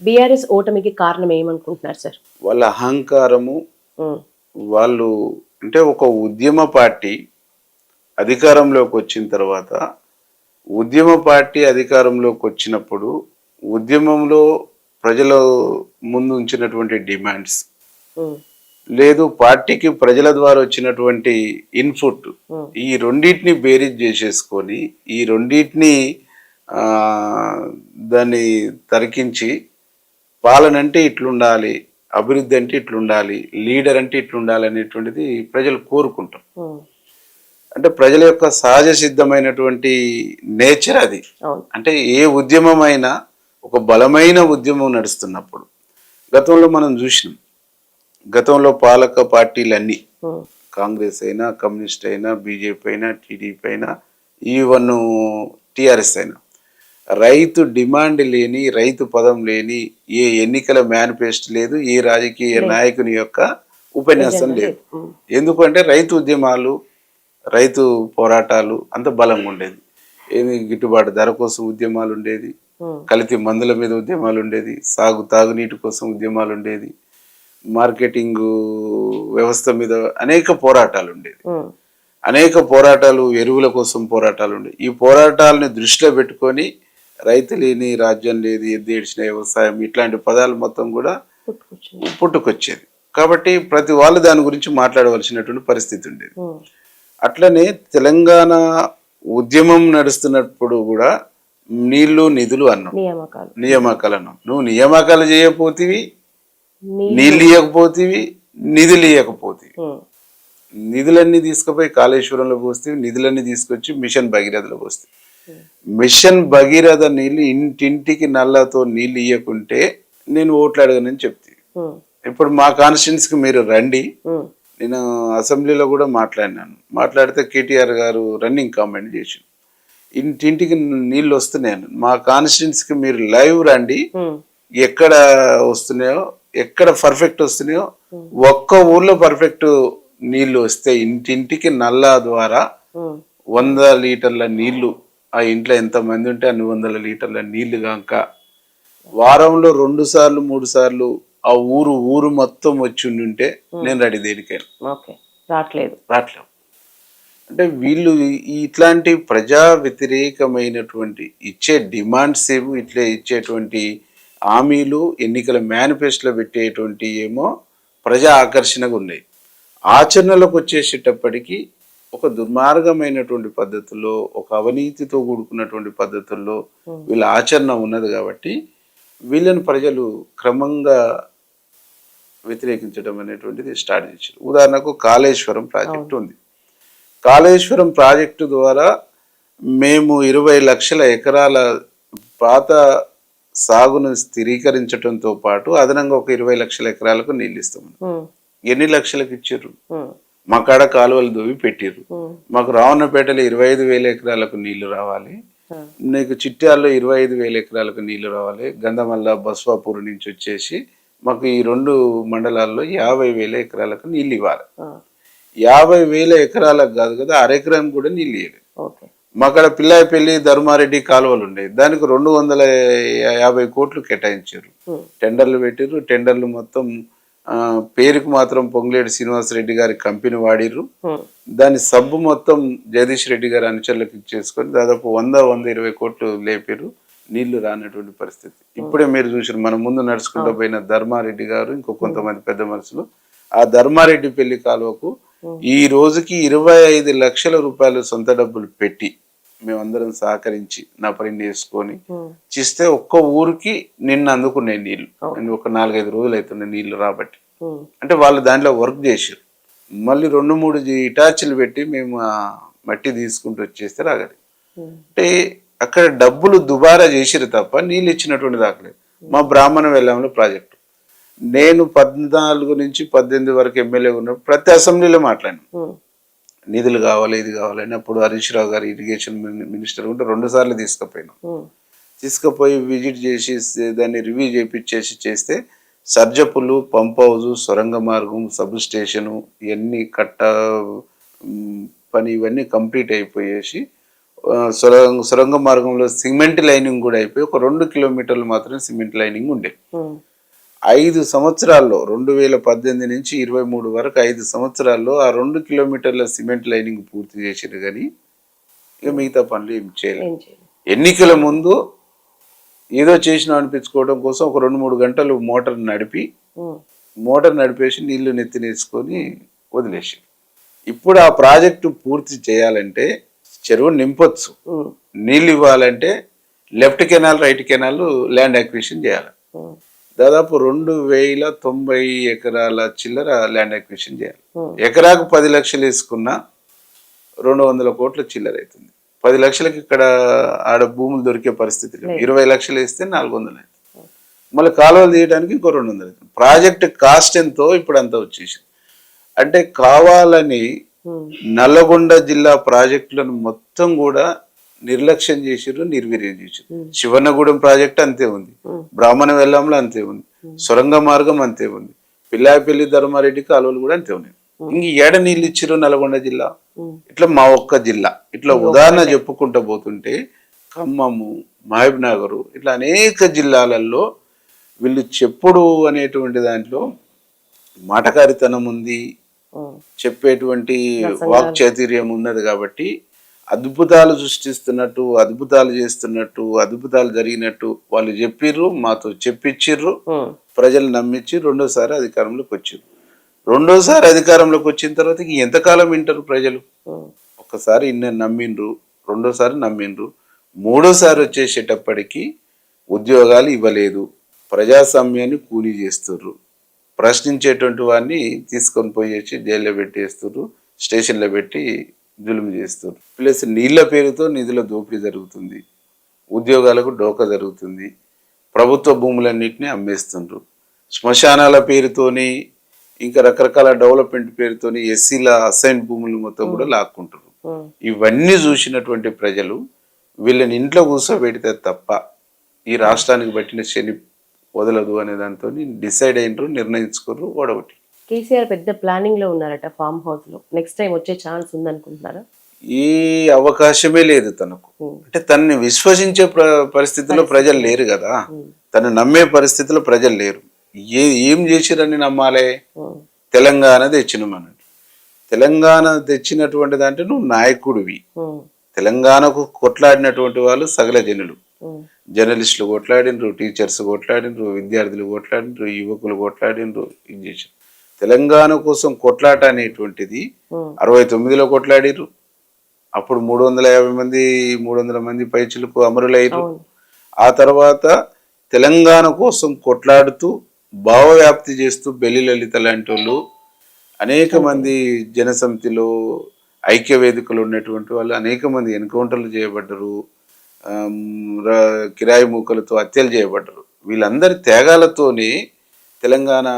BRS ఓటమికి కారణం ఏమనుకుంటున్నారు సార్? వాళ్ళ అహంకారము వాళ్ళు అంటే ఒక ఉద్యమ పార్టీ అధికారంలోకి వచ్చిన తర్వాత ఉద్యమ పార్టీ అధికారంలోకి వచ్చినప్పుడు ఉద్యమంలో ప్రజల ముందు ఉంచినటువంటి డిమాండ్స్ లేదు పార్టీకి ప్రజల ద్వారా వచ్చినటువంటి ఇన్పుట్. ఈ రెండింటిని బేరీజ్ చేసేసుకొని ఈ రెండింటిని దాన్ని తరికించి పాలన అంటే ఇట్లుండాలి అభివృద్ధి అంటే ఇట్లుండాలి లీడర్ అంటే ఇట్లుండాలి అనేటువంటిది ప్రజలు కోరుకుంటారు. ఉమ్, అంటే ప్రజల యొక్క సహజ సిద్ధమైనటువంటి నేచర్ అది. అంటే ఏ ఉద్యమం అయినా ఒక బలమైన ఉద్యమం నడుస్తున్నప్పుడు గతంలో మనం చూసినాం. గతంలో పాలక పార్టీలన్నీ కాంగ్రెస్ అయినా కమ్యూనిస్ట్ అయినా బీజేపీ అయినా టీడీపీ అయినా ఈవన్ టిఆర్ఎస్ అయినా రైతు డిమాండ్ లేని రైతు పదం లేని ఏ ఎన్నికల మేనిఫెస్టో లేదు ఏ రాజకీయ నాయకుని యొక్క ఉపన్యాసం లేదు. ఎందుకంటే రైతు ఉద్యమాలు రైతు పోరాటాలు అంత బలంగా ఉండేది. ఏమి గిట్టుబాటు ధర కోసం ఉద్యమాలు ఉండేది కల్తీ మందుల మీద ఉద్యమాలు ఉండేది సాగు తాగునీటి కోసం ఉద్యమాలు ఉండేది మార్కెటింగ్ వ్యవస్థ మీద అనేక పోరాటాలు ఉండేది. అనేక పోరాటాలు ఎరువుల కోసం పోరాటాలు ఉండేవి. ఈ పోరాటాలని దృష్టిలో పెట్టుకొని రైతు లేని రాజ్యం లేదు ఎద్దేడ్చిన వ్యవసాయం ఇట్లాంటి పదాలు మొత్తం కూడా పుట్టుకొచ్చింది. కాబట్టి ప్రతి వాళ్ళు దాని గురించి మాట్లాడవలసినటువంటి పరిస్థితి ఉండేది. అట్లనే తెలంగాణ ఉద్యమం నడుస్తున్నప్పుడు కూడా నీళ్ళు నిధులు అన్నాం. నియామకాలు. అన్నాం. నువ్వు నియామకాలు చేయకపోతేవి నీళ్ళు ఇవ్వకపోతేవి నిధులు ఇవ్వకపోతేవి ఉమ్, నిధులన్నీ తీసుకుపోయి కాళేశ్వరంలో పోస్తే నిధులన్నీ తీసుకొచ్చి మిషన్ భగీరథలో పోస్తే మిషన్ భగీరథ నీళ్ళు ఇంటింటికి నల్లతో నీళ్ళు ఇవ్వకుంటే నేను ఓట్లు అడగనని చెప్తే. ఇప్పుడు మా కాన్స్టిట్యున్సీకి మీరు రండి. నేను అసెంబ్లీలో కూడా మాట్లాడినాను. మాట్లాడితే కేటీఆర్ గారు రన్నింగ్ కామెంట్ చేసి ఇంటింటికి నీళ్ళు వస్తున్నాయని మా కాన్స్టిట్యున్సీకి మీరు లైవ్ రండి. ఎక్కడ వస్తున్నాయో ఎక్కడ పర్ఫెక్ట్ వస్తున్నాయో ఒక్క ఊర్లో పర్ఫెక్ట్ నీళ్ళు వస్తే ఇంటింటికి నల్లా ద్వారా వంద లీటర్ల నీళ్ళు ఆ ఇంట్లో ఎంత మంది ఉంటే అన్ని వందల లీటర్ల నీళ్ళు కాక వారంలో రెండు సార్లు మూడు సార్లు ఆ ఊరు ఊరు మొత్తం వచ్చి ఉంటే నేను రెడీ దేనికైనా. ఓకే. రావట్లేదు. రావట్లేవు అంటే వీళ్ళు ఇట్లాంటి ప్రజా వ్యతిరేకమైనటువంటి ఇచ్చే డిమాండ్స్ ఏమో ఇట్లా ఇచ్చేటువంటి హామీలు ఎన్నికల మేనిఫెస్టోలో పెట్టేటువంటి ఏమో ప్రజా ఆకర్షణగా ఉన్నాయి. ఆచరణలోకి వచ్చేసేటప్పటికి ఒక దుర్మార్గమైనటువంటి పద్ధతుల్లో ఒక అవినీతితో కూడుకున్నటువంటి పద్ధతుల్లో వీళ్ళ ఆచరణ ఉన్నది కాబట్టి వీళ్ళని ప్రజలు క్రమంగా వ్యతిరేకించడం అనేటువంటిది స్టార్ట్ చేశారు ఉదాహరణకు కాళేశ్వరం ప్రాజెక్టు ఉంది. కాళేశ్వరం ప్రాజెక్టు ద్వారా మేము ఇరవై లక్షల ఎకరాల పాత సాగును స్థిరీకరించడంతో పాటు అదనంగా ఒక ఇరవై లక్షల ఎకరాలకు నీళ్ళు ఇస్తాం. ఉమ్, ఎన్ని లక్షలకు ఇచ్చారు? మా కాడ కాలువలు దొవ్వి పెట్టిర్రు. మాకు రావణపేటలో ఇరవై ఐదు వేల ఎకరాలకు నీళ్ళు రావాలి. నీకు చిట్యాల్లో ఇరవై ఐదు వేల ఎకరాలకు నీళ్ళు రావాలి. గంధమల్ల బస్వాపూర్ నుంచి వచ్చేసి మాకు ఈ రెండు మండలాల్లో యాభై వేల ఎకరాలకు నీళ్ళు ఇవ్వాలి. యాభై వేల ఎకరాలకు కాదు కదా అరెకరం కూడా నీళ్ళు ఇవ్వలేదు మాకాడ పిల్లాయిపల్లి ధర్మారెడ్డి కాలువలు ఉండేవి. దానికి రెండు వందల యాభై కోట్లు కేటాయించారు. టెండర్లు పెట్టిర్రు. టెండర్లు మొత్తం పేరుకు మాత్రం పొంగులేటి శ్రీనివాసరెడ్డి గారి కంపెనీ వాడిర్రు. ఉమ్, దాని సబ్బు మొత్తం జగదీష్ రెడ్డి గారి అనుచరులకు ఇచ్చేసుకొని దాదాపు వంద వంద ఇరవై కోట్లు లేపారు. నీళ్ళు రానటువంటి పరిస్థితి. ఇప్పుడే మీరు చూసారు మన ముందు నడుచుకుంటూ పోయిన ధర్మారెడ్డి గారు ఇంకో కొంతమంది పెద్ద మనుషులు. ఆ ధర్మారెడ్డి పెళ్ళి కాలువకు ఈ రోజుకి ఇరవై ఐదు లక్షల రూపాయలు సొంత డబ్బులు పెట్టి మేమందరం సహకరించి నా పని చేసుకొని ఉమ్, చేస్తే ఒక్క ఊరికి నిన్న అందుకున్నాయి నీళ్ళు నేను ఒక నాలుగైదు రోజులు అవుతున్నాయి నీళ్ళు రాబట్టి. ఉమ్, అంటే వాళ్ళు దాంట్లో వర్క్ చేసారు మళ్ళీ రెండు మూడు ఇటాచీలు పెట్టి మేము మట్టి తీసుకుంటూ వచ్చేస్తే రాగలి. ఉమ్, అంటే అక్కడ డబ్బులు దుబారా చేసిరు తప్ప నీళ్ళు ఇచ్చినటువంటి దాఖలేదు మా బ్రాహ్మణ వెల్లంలో ప్రాజెక్టు. నేను పద్నాలుగు నుంచి పద్దెనిమిది వరకు ఎమ్మెల్యే ఉన్నప్పుడు ప్రతి అసెంబ్లీలో మాట్లాడాను. నిధులు కావాలి ఇది కావాలని అప్పుడు హరీష్ రావు గారు ఇరిగేషన్ మిని- మినిస్టర్ ఉంటే రెండు సార్లు తీసుకుపోయినాం. ఉమ్, తీసుకుపోయి విజిట్ చేసి దాన్ని రివ్యూ చేపించేసి చేస్తే సర్జపులు పంప్ హౌస్ సొరంగ మార్గం సబ్ స్టేషను ఇవన్నీ కట్ట పని ఇవన్నీ కంప్లీట్ అయిపోయేసి సొరంగ సొరంగ మార్గంలో సిమెంట్ లైనింగ్ కూడా అయిపోయి ఒక రెండు కిలోమీటర్లు మాత్రమే సిమెంట్ లైనింగ్ ఉండే. ఉమ్, ఐదు సంవత్సరాల్లో రెండు వేల పద్దెనిమిది నుంచి ఇరవై మూడు వరకు ఐదు సంవత్సరాల్లో ఆ రెండు కిలోమీటర్ల సిమెంట్ లైనింగ్ పూర్తి చేసారు కానీ ఇక మిగతా పనులు ఏం చేయలేదు. ఎన్నికల ముందు ఏదో చేసిన అనిపించుకోవడం కోసం ఒక రెండు మూడు గంటలు మోటార్ నడిపి మోటార్ నడిపేసి నీళ్ళు నెత్తినేసుకొని వదిలేసి ఇప్పుడు ఆ ప్రాజెక్టు పూర్తి చేయాలంటే చెరువు నింపొచ్చు. నీళ్ళు ఇవ్వాలంటే left canal right canal land acquisition చేయాలి. దాదాపు రెండు వేల తొంభై ఎకరాల చిల్లర ల్యాండ్ అక్విజిషన్ చేయాలి. ఎకరాకు పది లక్షలు వేసుకున్నా రెండు వందల కోట్ల చిల్లర అవుతుంది పది లక్షలకి ఇక్కడ ఆడ భూములు దొరికే పరిస్థితి లేదు. ఇరవై లక్షలు వేస్తే నాలుగు వందలు అవుతుంది. మళ్ళీ కాలువలు తీయడానికి ఇంకో రెండు వందలు అవుతుంది. ప్రాజెక్ట్ కాస్ట్ ఎంతో ఇప్పుడు అంతా వచ్చేసింది. అంటే కావాలని నల్లగొండ జిల్లా ప్రాజెక్టులను మొత్తం కూడా నిర్లక్ష్యం చేసిర్రు నిర్వీర్యం చేసిర్రు. శివన్నగూడెం ప్రాజెక్ట్ అంతే ఉంది. బ్రాహ్మణ వెల్లంలో అంతే ఉంది. సొరంగ మార్గం అంతే ఉంది. పిల్లాయపల్లి ధర్మారెడ్డి కాలువలు కూడా అంతే ఉన్నాయి. ఇంక ఏడ నీళ్ళు ఇచ్చిర్రు నల్గొండ జిల్లా? ఇట్లా మా ఒక్క జిల్లా. ఇట్లా ఉదాహరణ చెప్పుకుంటూ పోతుంటే ఖమ్మము మహబూబ్ నగరు ఇట్లా అనేక జిల్లాలలో వీళ్ళు చెప్పుడు అనేటువంటి దాంట్లో మాటకారితనం ఉంది. చెప్పేటువంటి వాక్చాతుర్యం ఉన్నది కాబట్టి అద్భుతాలు సృష్టిస్తున్నట్టు అద్భుతాలు చేస్తున్నట్టు అద్భుతాలు జరిగినట్టు వాళ్ళు చెప్పిర్రు మాతో చెప్పించిర్రు ప్రజలు నమ్మించి రెండోసారి అధికారంలోకి వచ్చిర్రు. రెండోసారి అధికారంలోకి వచ్చిన తర్వాత ఎంతకాలం వింటారు ప్రజలు? ఒక్కసారి ఇన్న నమ్మిండ్రు రెండోసారి నమ్మిండ్రు మూడోసారి వచ్చేసేటప్పటికి ఉద్యోగాలు ఇవ్వలేదు ప్రజాస్వామ్యాన్ని కూలీ చేస్తుర్రు. ప్రశ్నించేటువంటి వాడిని తీసుకొని పోయేసి జైల్లో పెట్టేస్తుర్రు స్టేషన్లో పెట్టి జులుం చేస్తుర్రు ప్లస్ నీళ్ళ పేరుతో నిధుల దోపిడీ జరుగుతుంది. ఉద్యోగాలకు డోకా జరుగుతుంది. ప్రభుత్వ భూములన్నింటినీ అమ్మేస్తుండ్రు. శ్మశానాల పేరుతోని ఇంకా రకరకాల డెవలప్మెంట్ పేరుతోని ఎస్సీల అసైన్ భూములు మొత్తం కూడా లాక్కుంటారు ఇవన్నీ చూసినటువంటి ప్రజలు వీళ్ళని ఇంట్లో కూర్చోబెడితే తప్ప ఈ రాష్ట్రానికి పట్టిన శని వదలదు అనే దాంతో డిసైడ్ అయినరు నిర్ణయించుకోరు ఓడగొట్టి కేసీఆర్ పెద్ద ప్లానింగ్లో ఉన్నారట ఫామ్ హౌస్లో. నెక్స్ట్ టైం వచ్చే ఛాన్స్ ఉందనుకుంటున్నారా? ఈ అవకాశమే లేదు తనకు. అంటే తనని విశ్వసించే ప్ర- పరిస్థితిలో ప్రజలు లేరు కదా. తను నమ్మే పరిస్థితిలో ప్రజలు లేరు. ఏ ఏం చేసిరని నమ్మాలే? తెలంగాణ తెచ్చినమనండి తెలంగాణ తెచ్చినటువంటి దాంట్లో నువ్వు నాయకుడివి. తెలంగాణకు కొట్లాడినటువంటి వాళ్ళు సగల జనులు. జర్నలిస్టులు కొట్లాడినరు టీచర్స్ కొట్లాడినరు విద్యార్థులు కొట్లాడినరు యువకులు కొట్లాడినరు ఇది చేశారు? తెలంగాణ కోసం కొట్లాట అనేటువంటిది అరవై తొమ్మిదిలో కొట్లాడిరు అప్పుడు మూడు వందల యాభై మంది మూడు వందల మంది పైచులకు అమరులయ్యారు ఆ తర్వాత తెలంగాణ కోసం కొట్లాడుతూ భావవ్యాప్తి చేస్తూ బెల్లి లలిత లాంటి వాళ్ళు అనేక మంది జనసమితిలో ఐక్య వేదికలు ఉన్నటువంటి వాళ్ళు అనేక మంది ఎన్కౌంటర్లు చేయబడ్డరు. కిరాయి మూకలతో హత్యలు చేయబడ్డరు. వీళ్ళందరి త్యాగాలతోనే తెలంగాణ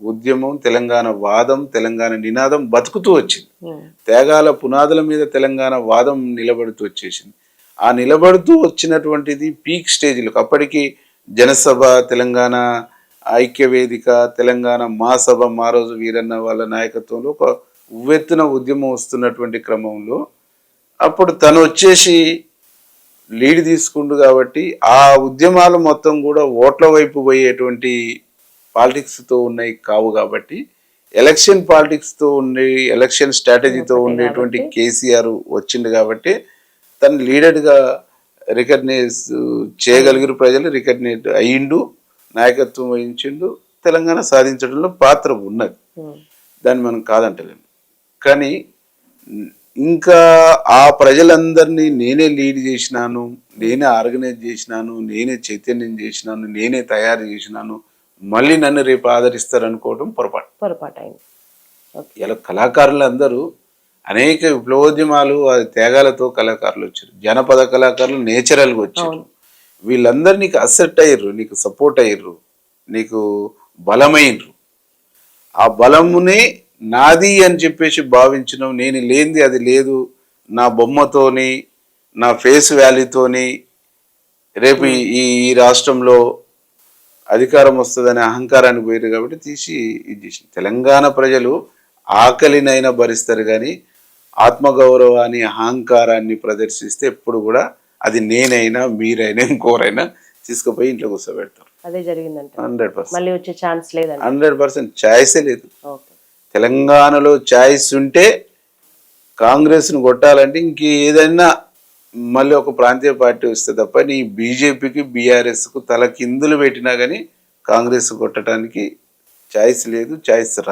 ఉద్యమం తెలంగాణ వాదం తెలంగాణ నినాదం బతుకుతూ వచ్చింది. ఉమ్, త్యాగాల పునాదుల మీద తెలంగాణ వాదం నిలబడుతూ వచ్చేసింది. ఆ నిలబడుతూ వచ్చినటువంటిది పీక్ స్టేజ్లకు అప్పటికి జనసభ తెలంగాణ ఐక్య వేదిక తెలంగాణ మా సభ మా రోజు వీరన్న వాళ్ళ నాయకత్వంలో ఒక ఉవ్వెత్తున ఉద్యమం వస్తున్నటువంటి క్రమంలో అప్పుడు తను వచ్చేసి లీడ్ తీసుకుండు కాబట్టి ఆ ఉద్యమాలు మొత్తం కూడా ఓట్ల వైపు పోయేటువంటి పాలిటిక్స్తో ఉన్నాయి కావు కాబట్టి ఎలక్షన్ పాలిటిక్స్తో ఉండే ఎలక్షన్ స్ట్రాటజీతో ఉండేటువంటి కేసీఆర్ వచ్చిండు కాబట్టి తను లీడర్గా రికగ్నైజ్ చేయగలిగిన ప్రజలు రికగ్నైజ్ అయ్యిండు నాయకత్వం వహించిండు తెలంగాణ సాధించడంలో పాత్ర ఉన్నది. దాన్ని మనం కాదంటలేము. కానీ ఇంకా ఆ ప్రజలందరినీ నేనే లీడ్ చేసినాను నేనే ఆర్గనైజ్ చేసినాను నేనే చైతన్యం చేసినాను నేనే తయారు చేసినాను మళ్ళీ నన్ను రేపు ఆదరిస్తారు అనుకోవడం పొరపాటు. పొరపాటు అయింది ఇలా కళాకారులు అందరూ అనేక విప్లవోద్యమాలు త్యాగాలతో కళాకారులు వచ్చారు. జనపద కళాకారులు నేచురల్గా వచ్చారు. వీళ్ళందరూ నీకు అసెట్ అయ్యారు నీకు సపోర్ట్ అయ్యారు నీకు బలమైనరు ఆ బలమునే నాది అని చెప్పేసి భావించడం నేను లేనిది అది లేదు. నా బొమ్మతోని నా ఫేస్ వాల్యూతోని రేపు ఈ రాష్ట్రంలో అధికారం వస్తుందనే అహంకారానికి పోయారు కాబట్టి తీసి ఇది తెలంగాణ ప్రజలు ఆకలినైనా భరిస్తారు కానీ ఆత్మగౌరవాన్ని అహంకారాన్ని ప్రదర్శిస్తే ఎప్పుడు కూడా అది నేనైనా మీరైనా ఇంకోరైనా తీసుకుపోయి ఇంట్లో కూర్చోబెడతారు. అదే జరిగిందంట. Hundred percent. మళ్ళీ వచ్చే ఛాన్స్ లేదంట. Hundred percent. ఛాయిసే లేదు. తెలంగాణలో ఛాయిస్ ఉంటే కాంగ్రెస్ను కొట్టాలంటే ఇంక ఏదైనా మళ్ళీ ఒక ప్రాంతీయ పార్టీ వస్తే తప్ప నీ బీజేపీకి బీఆర్ఎస్కు తల కిందులు పెట్టినా కానీ కాంగ్రెస్ కొట్టడానికి ఛాయిస్ లేదు ఛాయిస్ రా